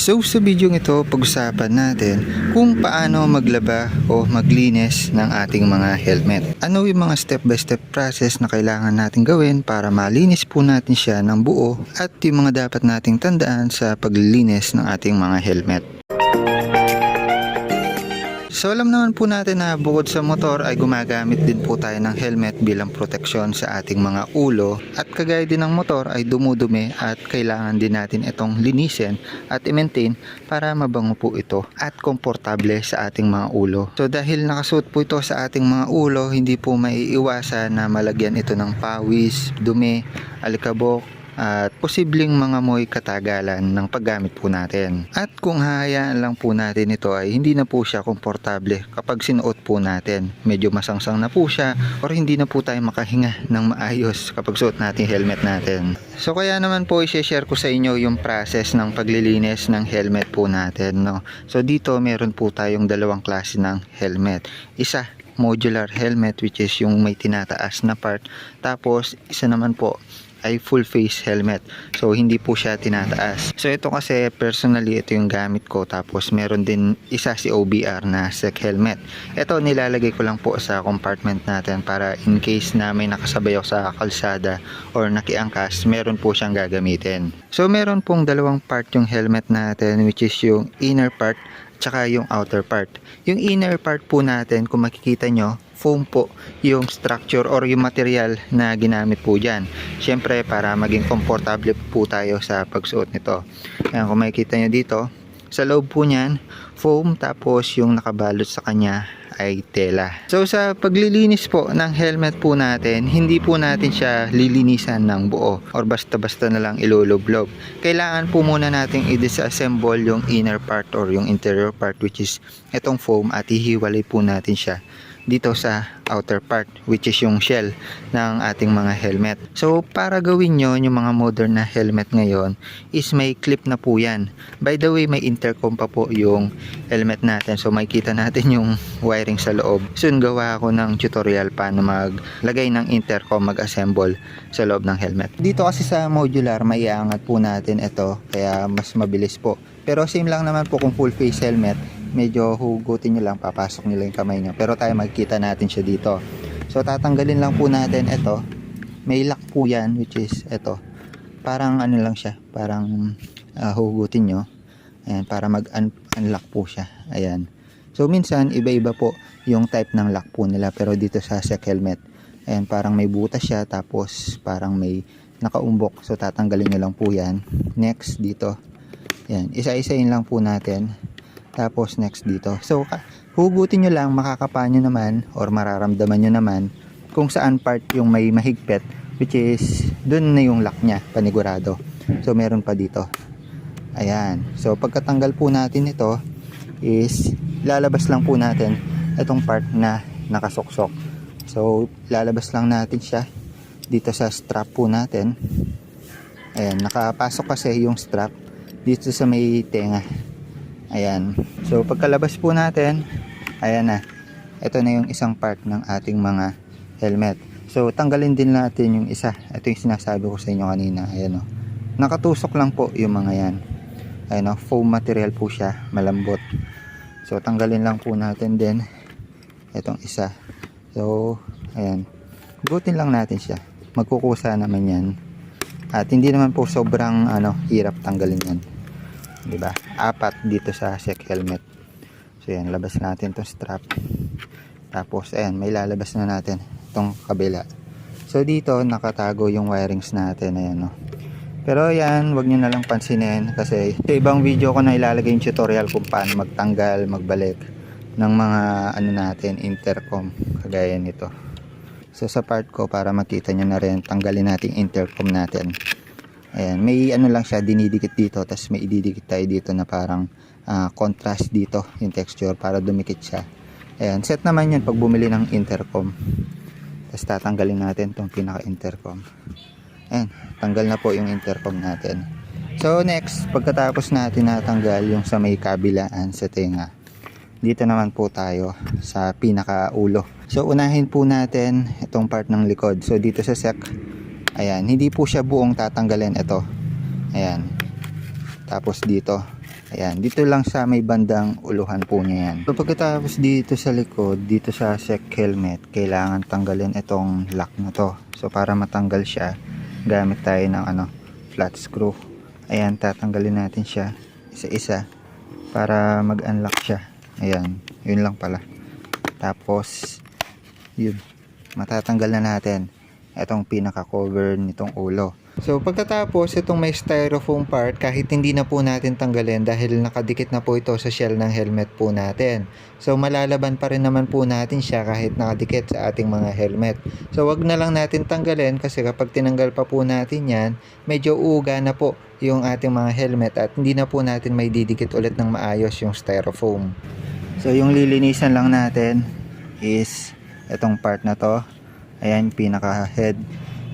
So sa video ito, pag-usapan natin kung paano maglaba o maglinis ng ating mga helmet. Ano yung mga step-by-step process na kailangan natin gawin para malinis po natin siya ng buo at yung mga dapat nating tandaan sa paglilinis ng ating mga helmet. So alam naman po natin na bukod sa motor ay gumagamit din po tayo ng helmet bilang proteksyon sa ating mga ulo at kagaya din ng motor ay dumudumi at kailangan din natin itong linisin at i-maintain para mabango po ito at komportable sa ating mga ulo. So dahil nakasuot po ito sa ating mga ulo, hindi po maiiwasan na malagyan ito ng pawis, dumi, alikabok, at posibleng mga moy katagalan ng paggamit po natin. At kung hahayaan lang po natin ito ay hindi na po siya komportable kapag sinuot po natin. Medyo masangsang na po siya or hindi na po tayo makahinga ng maayos kapag suot natin helmet natin. So kaya naman po i-share ko sa inyo yung process ng paglilinis ng helmet po natin. No? So dito meron po tayong dalawang klase ng helmet. Isa modular helmet which is yung may tinataas na part. Tapos isa naman po ay full face helmet. So hindi po siya tinataas. So ito kasi personally ito yung gamit ko tapos meron din isa si OBR na sec helmet. Ito nilalagay ko lang po sa compartment natin para in case na may nakasabay ako sa kalsada or nakiangkas, meron po siyang gagamitin. So meron pong dalawang part yung helmet natin which is yung inner part tsaka yung outer part. Yung inner part po natin kung makikita nyo foam po yung structure or yung material na ginamit po dyan. Siyempre para maging komportable po tayo sa pagsuot nito. Ayan, kung makikita nyo dito, sa loob po niyan, foam tapos yung nakabalot sa kanya ay tela. So sa paglilinis po ng helmet po natin, hindi po natin siya lilinisan ng buo or basta-basta na lang iluloblob. Kailangan po muna nating i-disassemble yung inner part or yung interior part which is itong foam at hihiwalay po natin siya dito sa outer part which is yung shell ng ating mga helmet. So para gawin nyo yung mga modern na helmet ngayon is may clip na po yan. By the way may intercom pa po yung helmet natin so makikita natin yung wiring sa loob. Soon gawa ako ng tutorial paano maglagay ng intercom mag-assemble sa loob ng helmet. Dito kasi sa modular maiangat po natin ito kaya mas mabilis po. Pero same lang naman po kung full face helmet medyo hugutin nyo lang, papasok nyo lang yung kamay nyo. Pero tayo magkita natin siya dito. So, tatanggalin lang po natin ito. May lock po yan, which is ito. Parang ano lang siya, parang uh, hugutin nyo. Ayan, para mag-unlock po siya. Ayan. So, minsan, iba-iba po yung type ng lock po nila. Pero dito sa sec helmet, ayan, parang may butas siya, tapos parang may nakaumbok. So, tatanggalin nyo lang po yan. Next, dito. Ayan, isa-isayin lang po natin tapos next dito. So hugutin nyo lang, makakapa nyo naman or mararamdaman nyo naman kung saan part yung may mahigpit which is dun na yung lock niya, panigurado. So meron pa dito. Ayan. So pagkatanggal po natin ito is lalabas lang po natin itong part na nakasuksok. So lalabas lang natin siya dito sa strap po natin. Ayan, nakapasok kasi yung strap dito sa may tenga Ayan. So pagkalabas po natin, ayan na. Ito na yung isang part ng ating mga helmet. So tanggalin din natin yung isa. Ito yung sinasabi ko sa inyo kanina. Ayan o. Nakatusok lang po yung mga yan. Ayan o. Foam material po siya. Malambot. So tanggalin lang po natin din itong isa. So ayan. Gutin lang natin siya. Magkukusa naman yan. At hindi naman po sobrang ano, hirap tanggalin yan. 'Di ba? Apat dito sa sec helmet. So yan, labas natin 'tong strap. Tapos ayan, may lalabas na natin itong kabila. So dito nakatago yung wirings natin ayan no. Pero yan, wag niyo na lang pansinin kasi sa ibang video ko na ilalagay yung tutorial kung paano magtanggal, magbalik ng mga ano natin, intercom kagaya nito. So sa part ko para makita nyo na rin, tanggalin natin intercom natin. Ayan, may ano lang siya, dinidikit dito, tapos may ididikit tayo dito na parang uh, contrast dito, yung texture, para dumikit siya. Ayan, set naman yun pag bumili ng intercom. Tapos tatanggalin natin tong pinaka-intercom. Ayan, tanggal na po yung intercom natin. So next, pagkatapos natin natanggal yung sa may kabilaan sa tenga, dito naman po tayo sa pinaka-ulo. So unahin po natin itong part ng likod. So dito sa sec, Ayan, hindi po siya buong tatanggalin ito. Ayan. Tapos dito, Ayan, dito lang sa may bandang uluhan po niya yan. So pagkatapos dito sa likod, dito sa sec helmet, kailangan tanggalin itong lock na to. So para matanggal siya, gamit tayo ng ano, flat screw. Ayan, tatanggalin natin siya isa-isa para mag-unlock siya. Ayan, yun lang pala. Tapos, yun, matatanggal na natin itong pinaka-cover nitong ulo. So pagkatapos itong may styrofoam part kahit hindi na po natin tanggalin dahil nakadikit na po ito sa shell ng helmet po natin. So malalaban pa rin naman po natin siya kahit nakadikit sa ating mga helmet. So wag na lang natin tanggalin kasi kapag tinanggal pa po natin yan, medyo uga na po yung ating mga helmet at hindi na po natin may didikit ulit ng maayos yung styrofoam. So yung lilinisan lang natin is itong part na to. Ayan, pinaka head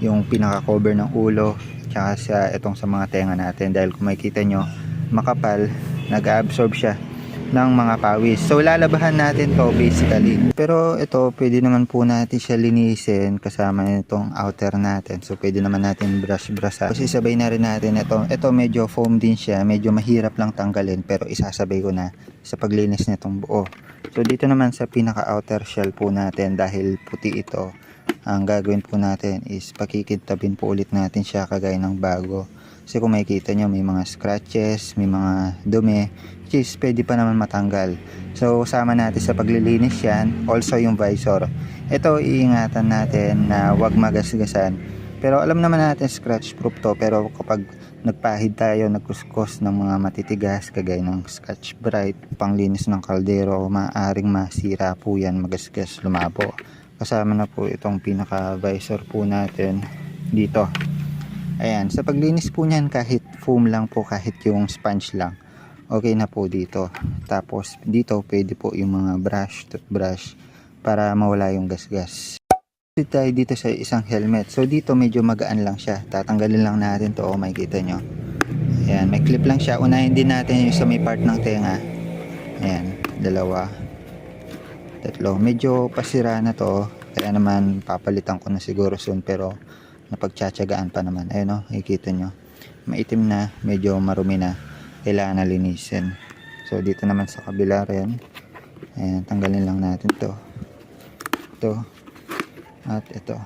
yung pinaka-cover ng ulo tsaka sa itong sa mga tenga natin. Dahil kung makikita nyo makapal nag-absorb siya ng mga pawis. So lalabahan natin to basically. Pero ito pwede naman po natin siya linisin kasama itong outer natin. So pwede naman natin brush brush tapos isabay na rin natin ito. Ito medyo foam din siya. Medyo mahirap lang tanggalin pero isasabay ko na sa paglinis nitong buo. So dito naman sa pinaka outer shell po natin dahil puti ito ang gagawin po natin is pakikintabin po ulit natin siya kagaya ng bago. Kasi kung makikita nyo may mga scratches may mga dumi which is pwede pa naman matanggal. So sama natin sa paglilinis yan. Also yung visor. Ito iingatan natin na wag magasgasan. Pero alam naman natin scratch proof to. Pero kapag nagpahid tayo nagkuskus ng mga matitigas kagaya ng scotch bright panglinis ng kaldero maaring masira po yan magasgas lumabo kasama na po itong pinaka visor po natin dito. Ayan sa paglinis po niyan kahit foam lang po kahit yung sponge lang okay na po dito. Tapos dito pwede po yung mga brush toothbrush para mawala yung gasgas. Dito tayo dito sa isang helmet. So dito medyo magaan lang siya. Tatanggalin lang natin to. Oh makikita nyo. Ayan may clip lang siya. Unahin din natin yung sa may part ng tenga. Ayan dalawa tatlo. Medyo pasira na to kaya naman papalitan ko na siguro soon pero napagtsatsagaan pa naman. Ayun no nakikita nyo. Maitim na medyo marumi na. Kailangan na linisin. So dito naman sa kabila rin. Ayan tanggalin lang natin to. Ito. At ito.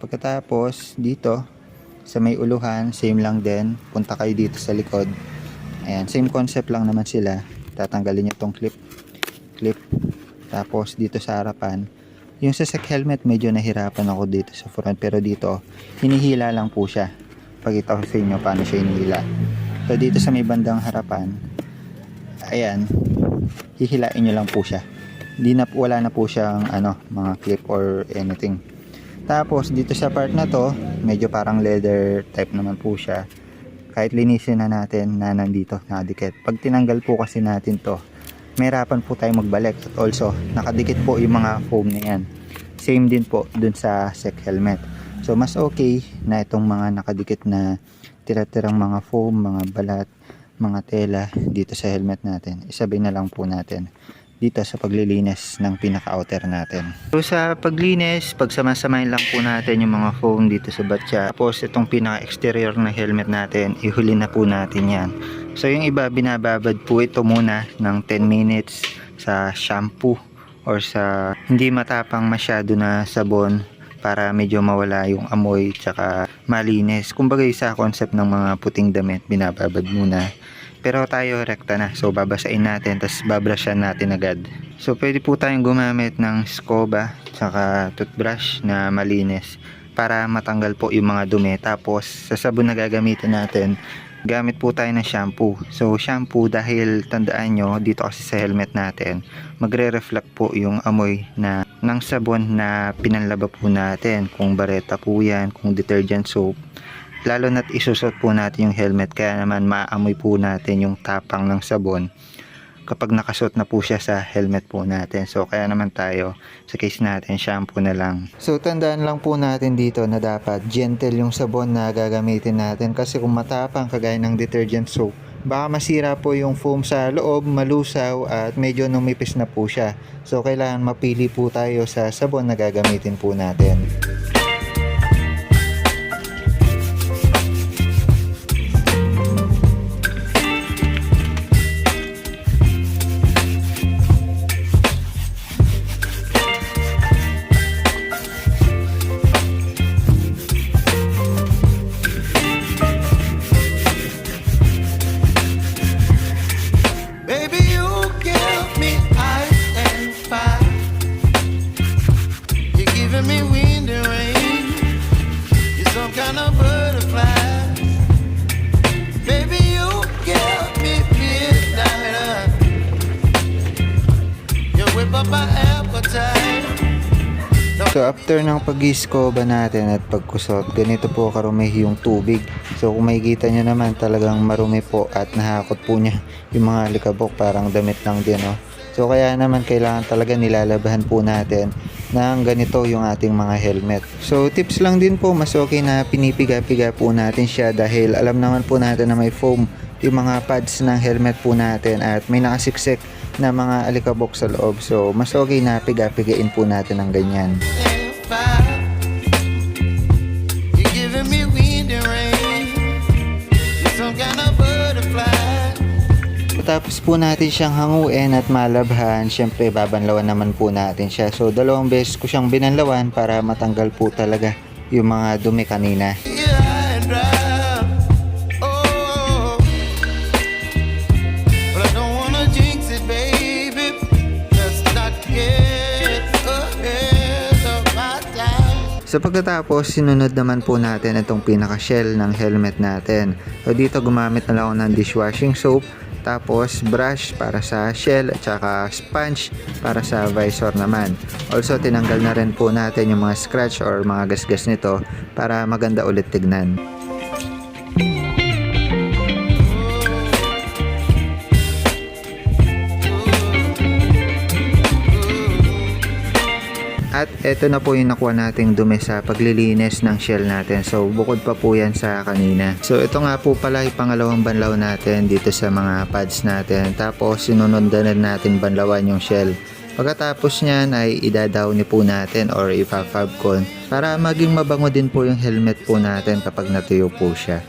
Pagkatapos dito sa may uluhan same lang din. Punta kayo dito sa likod. Ayan same concept lang naman sila. Tatanggalin nyo tong clip tapos dito sa harapan yung sa sec helmet medyo nahirapan ako dito sa front. Pero dito hinihila lang po siya. Pakita ko sa inyo paano siya hinihila? So dito sa may bandang harapan ayan hihilain nyo lang po siya. Hindi na wala na po siyang ano mga clip or anything. Tapos dito sa part na to medyo parang leather type naman po siya. Kahit linisin na natin na nandito nakadikit pag tinanggal po kasi natin to mahirapan po tayo magbalik at also nakadikit po yung mga foam na yan same din po dun sa sec helmet so mas okay na itong mga nakadikit na tira-tirang mga foam mga balat mga tela dito sa helmet natin isabay na lang po natin dito sa paglilinis ng pinaka-outer natin. So sa paglinis, pagsamasamahin lang po natin yung mga foam dito sa batya. Tapos itong pinaka-exterior na helmet natin, ihuli na po natin yan. So yung iba binababad po ito muna ng 10 minutes sa shampoo or sa hindi matapang masyado na sabon para medyo mawala yung amoy tsaka malinis. Kumbaga sa concept ng mga puting damit, binababad muna. Pero tayo rekta na. So babasain natin tapos babrushan natin agad. So pwede po tayong gumamit ng scoba tsaka toothbrush na malinis para matanggal po yung mga dumi. Tapos sa sabon na gagamitin natin, gamit po tayo ng shampoo. So shampoo dahil tandaan nyo dito kasi sa helmet natin, magre-reflect po yung amoy na ng sabon na pinanlaba po natin. Kung bareta po yan, kung detergent soap, lalo na't isusot po natin yung helmet kaya naman maamoy po natin yung tapang ng sabon kapag nakasuot na po siya sa helmet po natin so kaya naman tayo sa case natin shampoo na lang so tandaan lang po natin dito na dapat gentle yung sabon na gagamitin natin kasi kung matapang kagaya ng detergent soap baka masira po yung foam sa loob, malusaw at medyo numipis na po siya. So kailangan mapili po tayo sa sabon na gagamitin po natin. Ng pag-iskoba natin at pagkusot, ganito po karumi yung tubig. So kung makikita nyo naman talagang marumi po at nahakot po niya yung mga likabok parang damit lang din. No? So kaya naman kailangan talaga nilalabahan po natin ng ganito yung ating mga helmet. So tips lang din po, mas okay na pinipiga-piga po natin siya dahil alam naman po natin na may foam yung mga pads ng helmet po natin at may nakasiksik na mga alikabok sa loob. So mas okay na piga-pigain po natin ng ganyan. fire. You're giving me wind and rain. You're some kind of butterfly. Tapos po natin siyang hanguin at malabhan, syempre babanlawan naman po natin siya. So dalawang beses ko siyang binanlawan para matanggal po talaga yung mga dumi kanina. Sa pagkatapos, sinunod naman po natin itong pinaka-shell ng helmet natin. So dito gumamit na lang ako ng dishwashing soap, tapos brush para sa shell at saka sponge para sa visor naman. Also tinanggal na rin po natin yung mga scratch or mga gasgas nito para maganda ulit tignan. At eto na po yung nakuha nating dumi sa paglilinis ng shell natin. So bukod pa po yan sa kanina. So ito nga po pala yung pangalawang banlaw natin dito sa mga pads natin. Tapos sinunod na rin natin banlawan yung shell. Pagkatapos niyan ay idadawni po natin or ipa-fabcon para maging mabango din po yung helmet po natin kapag natuyo po siya.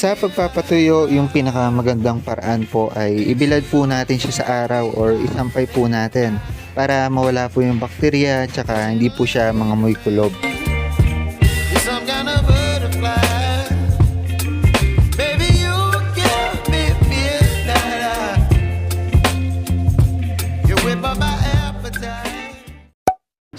Sa pagpapatuyo, yung pinakamagandang paraan po ay ibilad po natin siya sa araw or isampay po natin para mawala po yung bakterya at saka hindi po siya mga muy kulob.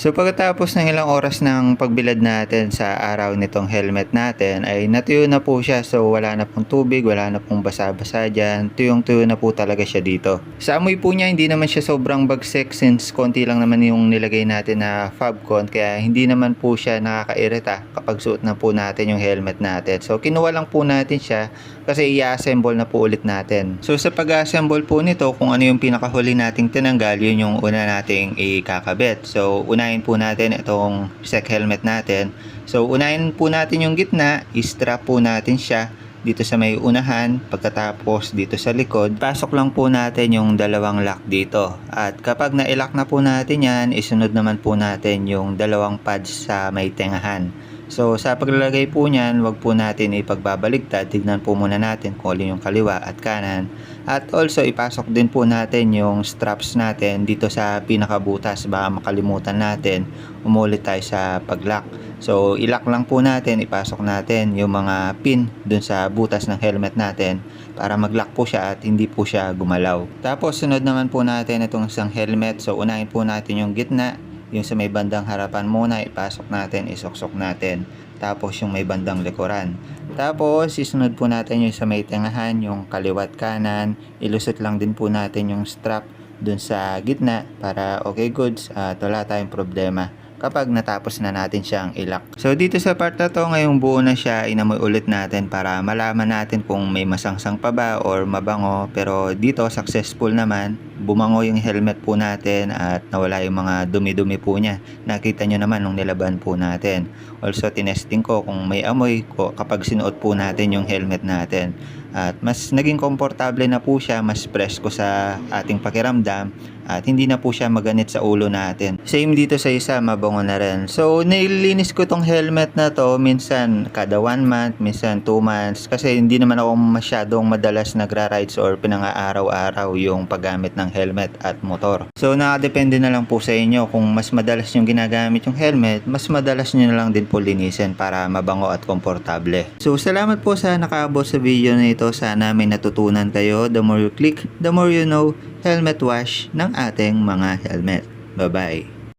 So pagkatapos ng ilang oras ng pagbilad natin sa araw nitong helmet natin ay natuyo na po siya so wala na pong tubig, wala na pong basa-basa dyan, tuyong-tuyo na po talaga siya dito. Sa amoy po niya hindi naman siya sobrang bagsik since konti lang naman yung nilagay natin na Fabcon kaya hindi naman po siya nakakairita kapag suot na po natin yung helmet natin. So kinuha lang po natin siya kasi i-assemble na po ulit natin. So sa pag-assemble po nito, kung ano yung pinakahuli nating tinanggal, yun yung una nating ikakabit. So unahin po natin itong sec helmet natin. So unahin po natin yung gitna, i-strap po natin siya dito sa may unahan, pagkatapos dito sa likod, pasok lang po natin yung dalawang lock dito. At kapag na-lock na po natin yan, isunod naman po natin yung dalawang pads sa may tengahan. So sa paglalagay po niyan, wag po natin ipagbabaligtad. Tignan po muna natin kung alin yung kaliwa at kanan. At also ipasok din po natin yung straps natin dito sa pinakabutas. Baka makalimutan natin, umulit tayo sa pag-lock. So ilock lang po natin, ipasok natin yung mga pin dun sa butas ng helmet natin para mag-lock po siya at hindi po siya gumalaw. Tapos sunod naman po natin itong isang helmet. So unahin po natin yung gitna, yung sa may bandang harapan muna, ipasok natin, isuksok natin. Tapos yung may bandang likuran. Tapos isunod po natin yung sa may tengahan, yung kaliwat kanan. Ilusot lang din po natin yung strap dun sa gitna para okay goods at wala tayong problema kapag natapos na natin siyang ilak. So dito sa part na to, ngayong buo na siya, inamoy ulit natin para malaman natin kung may masangsang pa ba or mabango. Pero dito successful naman, bumango yung helmet po natin at nawala yung mga dumi-dumi po niya. Nakita nyo naman nung nilaban po natin. Also tinesting ko kung may amoy ko kapag sinuot po natin yung helmet natin. At mas naging komportable na po siya, mas presko sa ating pakiramdam at hindi na po siya maganit sa ulo natin. Same dito sa isa, mabango na rin. So, nililinis ko tong helmet na to minsan kada 1 month, minsan 2 months kasi hindi naman ako masyadong madalas nagra-rides or pinanga-araw-araw yung paggamit ng helmet at motor. So, nakadepende na lang po sa inyo kung mas madalas yung ginagamit yung helmet, mas madalas nyo na lang din po linisin para mabango at komportable. So, salamat po sa nakaabot sa video na ito. Sana may natutunan kayo. The more you click, the more you know helmet wash ng ating mga helmet. Bye-bye!